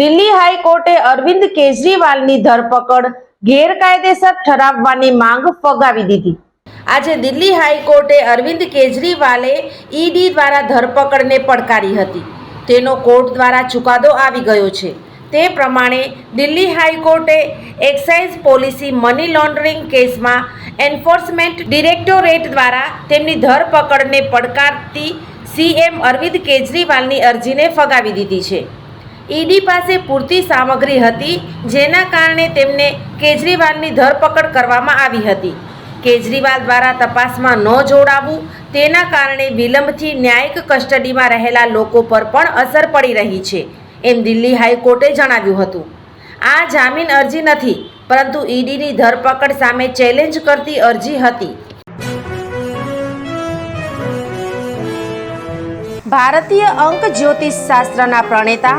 Delhi હાઈકોર્ટે અરવિંદ કેજરીવાલની ધરપકડ ગેરકાયદેસર ઠરાવવાની માંગ ફગાવી દીધી. આજે દિલ્હી હાઈકોર્ટે અરવિંદ કેજરીવાલે ઈડી દ્વારા ધરપકડને પડકારી હતી. તેનો કોર્ટ દ્વારા ચુકાદો આવી ગયો છે. તે પ્રમાણે દિલ્હી હાઈકોર્ટે એક્સાઇઝ પોલિસી મની લોન્ડરિંગ કેસમાં એન્ફોર્સમેન્ટ ડિરેક્ટોરેટ દ્વારા તેમની ધરપકડને પડકારતી સીએમ અરવિંદ કેજરીવાલની અરજીને ફગાવી દીધી છે. ઈડી પાસે પૂરતી સામગ્રી હતી, જેના કારણે તેમને કેજરીવાલની ધરપકડ કરવામાં આવી હતી. કેજરીવાલ દ્વારા તપાસમાં ન જોડાવું, તેના કારણે વિલંબથી ન્યાયિક કસ્ટડીમાં રહેલા લોકો પર પણ અસર પડી રહી છે, એમ દિલ્હી હાઈકોર્ટે જણાવ્યું હતું. આ જામીન અરજી નથી, પરંતુ ઈડીની ધરપકડ સામે ચેલેન્જ કરતી અરજી હતી. ભારતીય અંક જ્યોતિષ શાસ્ત્રના પ્રણેતા